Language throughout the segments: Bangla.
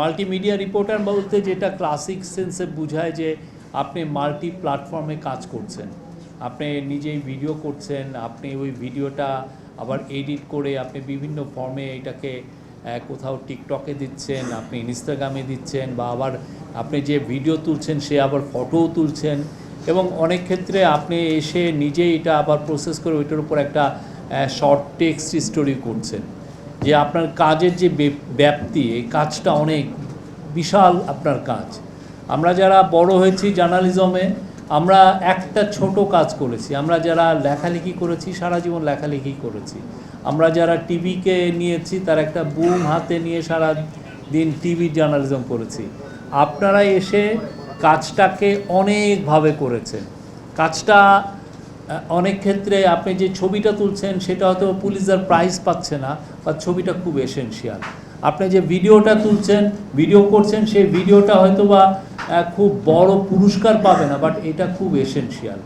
মাল্টিমিডিয়া রিপোর্টার বলতে যেটা ক্লাসিক সেন্সে বোঝায় যে আপনি মাল্টি প্ল্যাটফর্মে কাজ করছেন। আপনি নিজেই ভিডিও করছেন, আপনি ওই ভিডিওটা আবার এডিট করে আপনি বিভিন্ন ফর্মে এটাকে কোথাও টিকটকে দিচ্ছেন, আপনি ইনস্টাগ্রামে দিচ্ছেন বা আবার আপনি যে ভিডিও তুলছেন সে আবার ফটোও তুলছেন এবং অনেক ক্ষেত্রে আপনি এসে নিজেই এটা আবার প্রসেস করে ওইটার উপর একটা শর্ট টেক্সট স্টোরি করছেন। যে আপনার কাজের যে ব্যাপ্তি, এই কাজটা অনেক বিশাল আপনার কাজ। আমরা যারা বড় হয়েছি জার্নালিজমে, আমরা একটা ছোট কাজ করেছি। আমরা যারা লেখালেখি করেছি, সারা জীবন লেখালেখি করেছি। আমরা যারা টিভিকে নিয়েছি, তার একটা বুম হাতে নিয়ে সারা দিন টিভি জার্নালিজম করেছি। আপনারা এসে কাজটাকে অনেকভাবে করেছেন। কাজটা অনেক ক্ষেত্রে আপনি যে ছবিটা তুলছেন, সেটা হয়তো পুলিশদের প্রাইজ পাচ্ছে না, বা ছবিটা খুব এসেনশিয়াল আপনি যে ভিডিওটা তুলছেন ভিডিও করছেন, সেই ভিডিওটা হয়তো বা খুব বড় পুরস্কার পাবে না বাট এটা খুব এসেনশিয়াল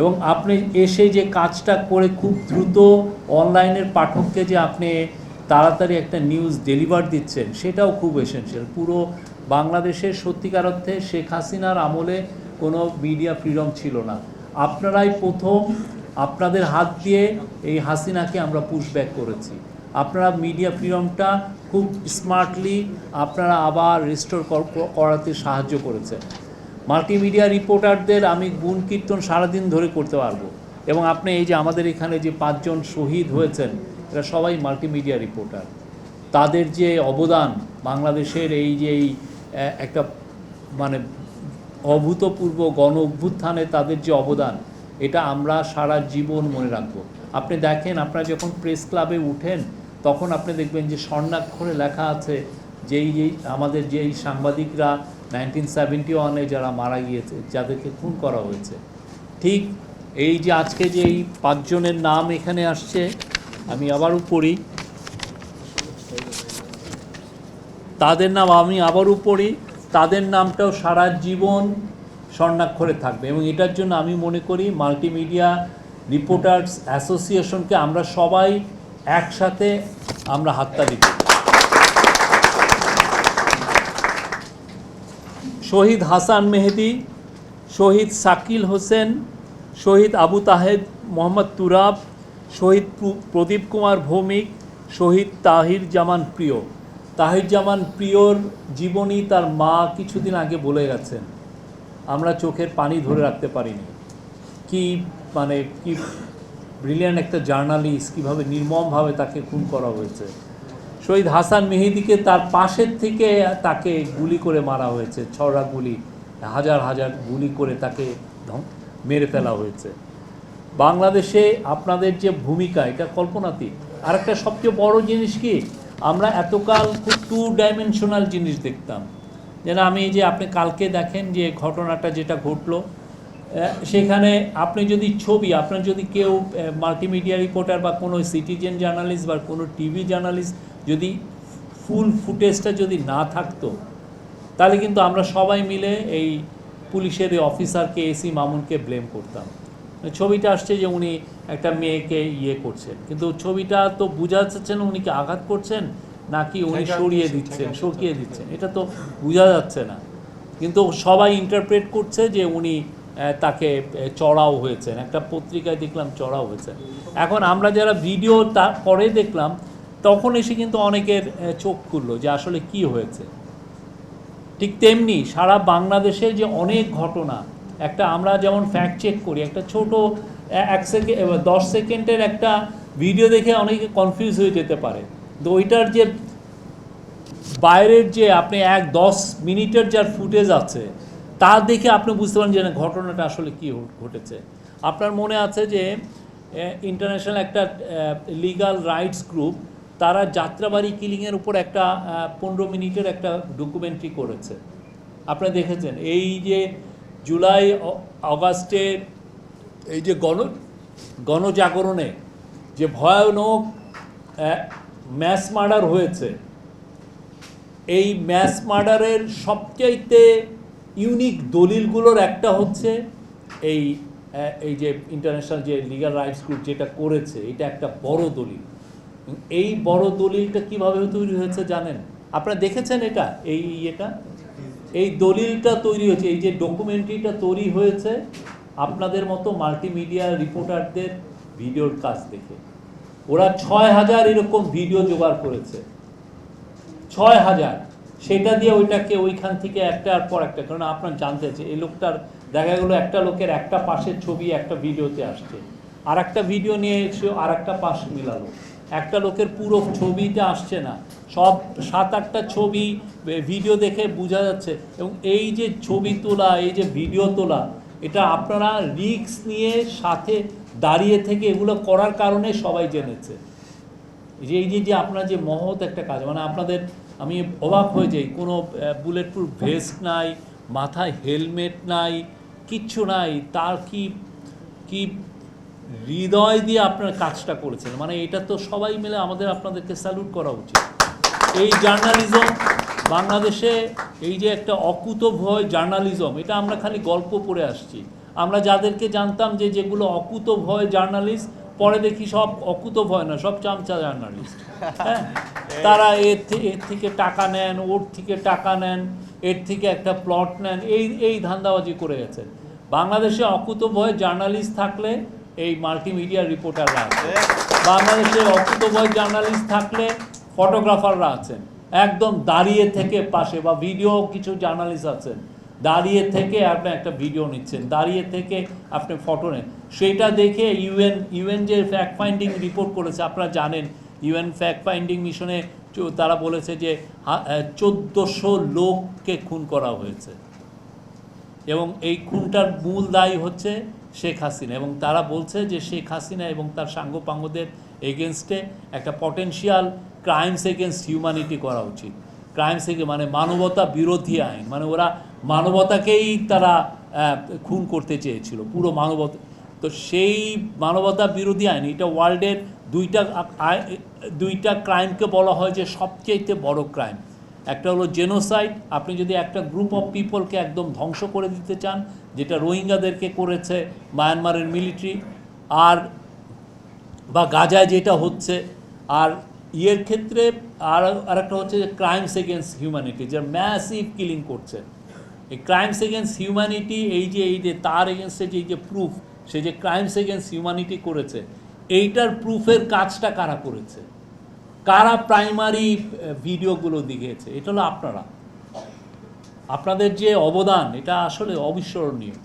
এবং আপনি এসে যে কাজটা করে খুব দ্রুত অনলাইনের পাঠককে যে আপনি তাড়াতাড়ি একটা নিউজ ডেলিভার দিচ্ছেন, সেটাও খুব এসেনশিয়াল পুরো বাংলাদেশের সত্যিকার অর্থে শেখ হাসিনার আমলে কোনো মিডিয়া ফ্রিডম ছিল না। আপনারাই প্রথম আপনাদের হাত দিয়ে এই হাসিনাকে আমরা পুশব্যাক করেছি। আপনারা মিডিয়া ফ্রিডমটা খুব স্মার্টলি আপনারা আবার রিস্টোর করাতে সাহায্য করেছেন মাল্টিমিডিয়া রিপোর্টারদের আমি গুণ কীর্তন সারাদিন ধরে করতে পারব। এবং আপনি এই যে আমাদের এখানে যে পাঁচজন শহীদ হয়েছেন, এরা সবাই মাল্টিমিডিয়া রিপোর্টার তাদের যে অবদান বাংলাদেশের এই যে এই একটা মানে অভূতপূর্ব গণ অভ্যুত্থানে তাদের যে অবদান, এটা আমরা সারা জীবন মনে রাখব। আপনি দেখেন, আপনারা যখন প্রেস ক্লাবে উঠেন, তখন আপনি দেখবেন যে স্বর্ণাক্ষরে লেখা আছে যেই যেই আমাদের যেই সাংবাদিকরা নাইনটিন সেভেন্টি ওয়ানে যারা মারা গিয়েছে, যাদেরকে খুন করা হয়েছে। ঠিক এই যে আজকে যে এই পাঁচজনের নাম এখানে আসছে, আমি আবারও পড়ি। তাদের নাম আমি আবারও পড়ি। তাদের নামটাও সারা জীবন স্বর্ণাক্ষরে থাকবে এবং এটার জন্য আমি মনে করি মাল্টিমিডিয়া রিপোর্টার্স অ্যাসোসিয়েশনকে আমরা সবাই একসাথে আমরা হাততালি দিই শহীদ হাসান মেহেদি, শহীদ শাকিল হোসেন, শহীদ আবু তাহেদ মোহাম্মদ তুরাব, শহীদ প্রদীপ কুমার ভৌমিক, শহীদ তাহির জামান প্রিয়। তাহির জামান প্রিয়র জীবনী তার মা কিছুদিন আগে বলে গেছেন, আমরা চোখের পানি ধরে রাখতে পারিনি। কি মানে কি ব্রিলিয়ান্ট একটা জার্নালিস্ট কীভাবে নির্মমভাবে তাকে খুন করা হয়েছে। শহীদ হাসান মেহেদিকে তার পাশের থেকে তাকে গুলি করে মারা হয়েছে, ছড়া গুলি, হাজার হাজার গুলি করে তাকে মেরে ফেলা হয়েছে। বাংলাদেশে আপনাদের যে ভূমিকা, এটা কল্পনাতীত। আর একটা সবচেয়ে বড় জিনিস কি আমরা এতকাল খুব টু ডাইমেনশনাল জিনিস দেখতাম। যেন আমি যে আপনি কালকে দেখেন যে ঘটনাটা যেটা ঘটলো সেখানে আপনি যদি ছবি, আপনার যদি কেউ মাল্টিমিডিয়া রিপোর্টার বা কোনো সিটিজেন জার্নালিস্ট বা কোনো টিভি জার্নালিস্ট যদি ফুল ফুটেজটা যদি না থাকতো, তাহলে কিন্তু আমরা সবাই মিলে এই পুলিশের অফিসারকে এসি মামুনকে ব্লেম করতাম। ছবিটা আসছে যে উনি একটা মেয়েকে ইয়ে করছেন। কিন্তু ছবিটা তো বোঝা যাচ্ছে না উনি কি আঘাত করছেন নাকি উনি সরিয়ে দিচ্ছেন, সকিয়ে দিচ্ছেন। এটা তো বোঝা যাচ্ছে না। কিন্তু সবাই ইন্টারপ্রেট করছে যে উনি তাকে চড়াও হয়েছেন। একটা পত্রিকায় দেখলাম চড়াও হয়েছেন এখন আমরা যারা ভিডিও তার পরে দেখলাম তখন এসে কিন্তু অনেকের চোখ খুললো যে আসলে কি হয়েছে। ঠিক তেমনি সারা বাংলাদেশে যে অনেক ঘটনা একটা আমরা যেমন ফ্যাক্ট চেক করি, একটা ছোট এক সেকেন্ড দশ সেকেন্ডের একটা ভিডিও দেখে অনেকে কনফিউজ হয়ে যেতে পারে। তো ওইটার যে বাইরের যে আপনি এক দশ মিনিটের যার ফুটেজ আছে, তা দেখে আপনি বুঝতে পারেন যে ঘটনাটা আসলে কী ঘটেছে। আপনার মনে আছে যে ইন্টারন্যাশনাল একটা লিগাল রাইটস গ্রুপ তারা যাত্রাবাড়ি কিলিংয়ের উপর একটা পনেরো মিনিটের একটা ডকুমেন্টারি করেছে। আপনি দেখেছেন, এই যে জুলাই অগাস্টের এই যে গণ, গণজাগরণে যে ভয়ানক ম্যাস মার্ডার হয়েছে, এই ম্যাস মার্ডারের সবচাইতে ইউনিক দলিলগুলোর একটা হচ্ছে এই এই যে ইন্টারন্যাশনাল যে লিগাল রাইটস গ্রুপ যেটা করেছে, এটা একটা বড় দলিল। এই বড় দলিলটা কীভাবে তৈরি হয়েছে জানেন? আপনারা দেখেছেন এটা, এই এটা এই দলিলটা তৈরি হয়েছে, এই যে ডকুমেন্টারিটা তৈরি হয়েছে, আপনাদের মতো মাল্টিমিডিয়া রিপোর্টারদের ভিডিওর কাজ দেখে। ওরা ছয় হাজার এরকম ভিডিও জোগাড় করেছে। ছয় হাজার। সেটা দিয়ে ওইটাকে ওইখান থেকে একটার পর একটা, কারণ আপনার জানতে আছে এই লোকটার দেখা গেলো একটা লোকের একটা পাশের ছবি একটা ভিডিওতে আসছে। আর একটা ভিডিও নিয়ে এসে আর একটা পাশ মিলালো। একটা লোকের পুরো ছবিটা আসছে না। সব সাত, আটটা ছবি ভিডিও দেখে বোঝা যাচ্ছে। এবং এই যে ছবি তোলা, এই যে ভিডিও তোলা, এটা আপনারা রিস্ক নিয়ে সাথে দাঁড়িয়ে থেকে এগুলো করার কারণে সবাই জেনেছে। যে, এই যে যে আপনার যে মহৎ একটা কাজ মানে আপনাদের, আমি অবাক হয়ে যাই, কোনো বুলেট প্রুফ ভেস্ট নাই, মাথায় হেলমেট নাই, কিচ্ছু নাই, তার কি কি হৃদয় দিয়ে আপনার কাজটা করেছেন। মানে এটা তো সবাই মিলে আমাদের আপনাদেরকে স্যালুট করা উচিত। এই জার্নালিজম বাংলাদেশে এই যে একটা অকুত ভয় জার্নালিজম এটা আমরা খালি গল্প পড়ে আসছি। আমরা যাদেরকে জানতাম যে যেগুলো অকুত ভয় জার্নালিস্ট পরে দেখি সব অকুত ভয় না সব চামচা জার্নালিস্ট হ্যাঁ? তারা এর থেকে এর থেকে টাকা নেন ওর থেকে টাকা নেন এর থেকে একটা প্লট নেন এই এই ধান্দাবাজি করে গেছেন। বাংলাদেশে অকুত ভয় জার্নালিস্ট থাকলে এই মাল্টিমিডিয়া রিপোর্টাররা আছে বাংলাদেশের অকুত ভয় জার্নালিস্ট থাকলে ফটোগ্রাফাররা আছেন। একদম দাঁড়িয়ে থেকে পাশে বা ভিডিও কিছু জার্নালিস্ট আছেন। দাঁড়িয়ে থেকে আপনি একটা ভিডিও নিচ্ছেন, দাঁড়িয়ে থেকে আপনি ফটো নেন। সেটা দেখে ইউএন ইউএন যে ফ্যাক্ট ফাইন্ডিং রিপোর্ট করেছে, আপনারা জানেন ইউএন ফ্যাক্ট ফাইন্ডিং মিশনে তারা বলেছে যে চোদ্দোশো লোককে খুন করা হয়েছে। এবং এই খুনটার মূল দায়ী হচ্ছে শেখ হাসিনা এবং তারা বলছে যে শেখ হাসিনা এবং তার সাঙ্গপাঙ্গদের এগেনস্টে একটা পটেনশিয়াল ক্রাইমস এগেনস্ট হিউম্যানিটি করা উচিত। ক্রাইমস মানে মানবতা বিরোধী আইন মানে ওরা মানবতাকেই তারা খুন করতে চেয়েছিল, পুরো মানবতা। তো সেই মানবতা বিরোধী আইন, এটা ওয়ার্ল্ডের দুইটা দুইটা ক্রাইমকে বলা হয় যে সবচেয়ে বড় ক্রাইম একটা হলো জেনোসাইড আপনি যদি একটা গ্রুপ অফ পিপলকে একদম ধ্বংস করে দিতে চান যেটা রোহিঙ্গাদেরকে করেছে মায়ানমারের মিলিটারি আর বা গাজায় যেটা হচ্ছে, আর ইয়ের ক্ষেত্রে আর আরেকটা হচ্ছে যে ক্রাইমস এগেনস্ট হিউম্যানিটি যে ম্যাসিভ কিলিং করছে। এই ক্রাইমস এগেনস্ট হিউম্যানিটি এই যে এই যে তার এগেনস্টে যে, এই যে প্রুফ সে যে ক্রাইমস এগেনস্ট হিউম্যানিটি করেছে, এইটার প্রুফের কাজটা কারা করেছে? কারা প্রাইমারি ভিডিওগুলো দিয়েছে? এটা হলো আপনারা। আপনাদের যে অবদান, এটা আসলে অবিস্মরণীয়।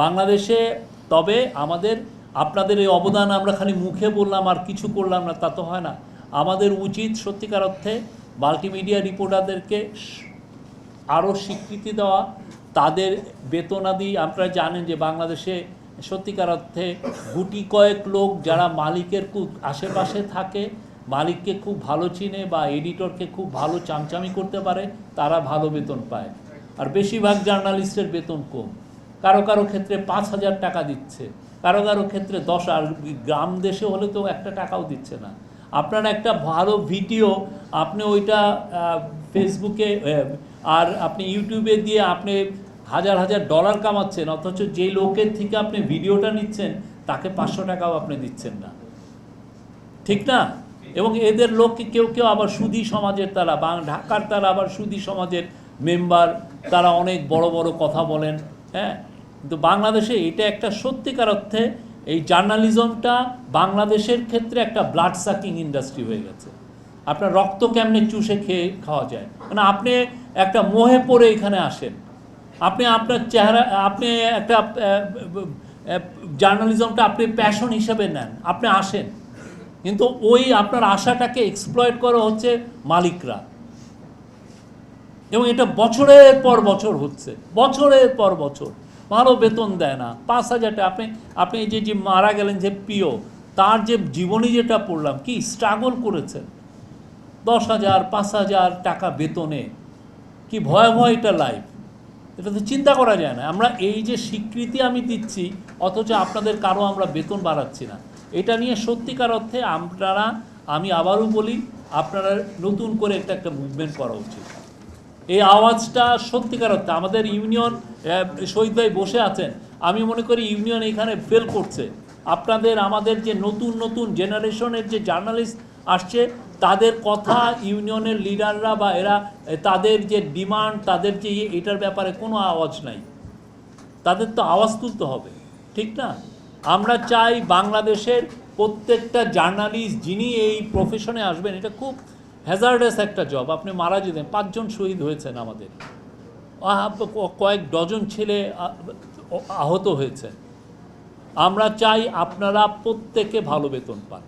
বাংলাদেশে তবে আমাদের, আপনাদের এই অবদান আমরা খালি মুখে বললাম আর কিছু করলাম না, তা তো হয় না। আমাদের উচিত সত্যিকার অর্থে মাল্টিমিডিয়া রিপোর্টারদেরকে আরও স্বীকৃতি দেওয়া, তাদের বেতনাদি আপনারা জানেন যে বাংলাদেশে সত্যিকার অর্থে গুটি কয়েক লোক যারা মালিকের খুব আশেপাশে থাকে, মালিককে খুব ভালো চিনে বা এডিটরকে খুব ভালো চামচামি করতে পারে, তারা ভালো বেতন পায়। আর বেশিরভাগ জার্নালিস্টের বেতন কম। কারও কারও ক্ষেত্রে পাঁচ হাজার টাকা দিচ্ছে, কারও কারও ক্ষেত্রে দশ, আর গ্রাম দেশে হলে তো একটা টাকাও দিচ্ছে না। আপনার একটা ভালো ভিডিও, আপনি ওইটা ফেসবুকে আর আপনি ইউটিউবে দিয়ে আপনি হাজার হাজার ডলার কামাচ্ছেন, অথচ যে লোকের থেকে আপনি ভিডিওটা নিচ্ছেন, তাকে পাঁচশো টাকাও আপনি দিচ্ছেন না। ঠিক না? এবং এদের লোককে কেউ কেউ আবার সুদী সমাজের তারা বাং ঢাকার তারা আবার সুদী সমাজের মেম্বার, তারা অনেক বড় বড় কথা বলেন হ্যাঁ? কিন্তু বাংলাদেশে এটা একটা সত্যিকার অর্থে এই জার্নালিজমটা বাংলাদেশের ক্ষেত্রে একটা ব্লাড সাকিং ইন্ডাস্ট্রি হয়ে গেছে। আপনার রক্ত কেমনে চুষে খেয়ে খাওয়া যায়? মানে আপনি একটা মোহে পড়ে এখানে আসেন। আপনি আপনার চেহারা, আপনি একটা জার্নালিজমটা আপনি প্যাশন হিসেবে নেন, আপনি আসেন। কিন্তু ওই আপনার আশাটাকে এক্সপ্লয়েট করা হচ্ছে মালিকরা। এবং এটা বছরের পর বছর হচ্ছে। বছরের পর বছর। ভালো বেতন দেয় না। পাঁচ হাজার আপনি আপনি যে যে মারা গেলেন যে প্রিয় তার যে জীবনী যেটা পড়লাম, কি স্ট্রাগল করেছেন? দশ হাজার, পাঁচ হাজার টাকা বেতনে। কি ভয়াবহ এটা লাইফ এটা তো চিন্তা করা যায় না। আমরা এই যে স্বীকৃতি আমি দিচ্ছি, অথচ আপনাদের কারও আমরা বেতন বাড়াচ্ছি না। এটা নিয়ে সত্যিকার অর্থে আপনারা, আমি আবারও বলি, আপনারা নতুন করে একটা একটা মুভমেন্ট করা উচিত। এই আওয়াজটা সত্যিকার অর্থে আমাদের ইউনিয়ন শহীদ ভাই বসে আছেন। আমি মনে করি ইউনিয়ন এখানে ফেল করছে। আপনাদের, আমাদের যে নতুন নতুন জেনারেশনের যে জার্নালিস্ট আসছে, তাদের কথা ইউনিয়নের লিডাররা বা এরা তাদের যে ডিমান্ড তাদের যে ইয়ে এটার ব্যাপারে কোনো আওয়াজ নাই। তাদের তো আওয়াজ তুলতে হবে, ঠিক না? আমরা চাই বাংলাদেশের প্রত্যেকটা জার্নালিস্ট যিনি এই প্রফেশনে আসবেন, এটা খুব হ্যাজার্ডাস একটা জব আপনি মারা যেতেন, পাঁচজন শহীদ হয়েছেন আমাদের। কয়েক ডজন ছেলে আহত হয়েছে আমরা চাই আপনারা প্রত্যেকে ভালো বেতন পান।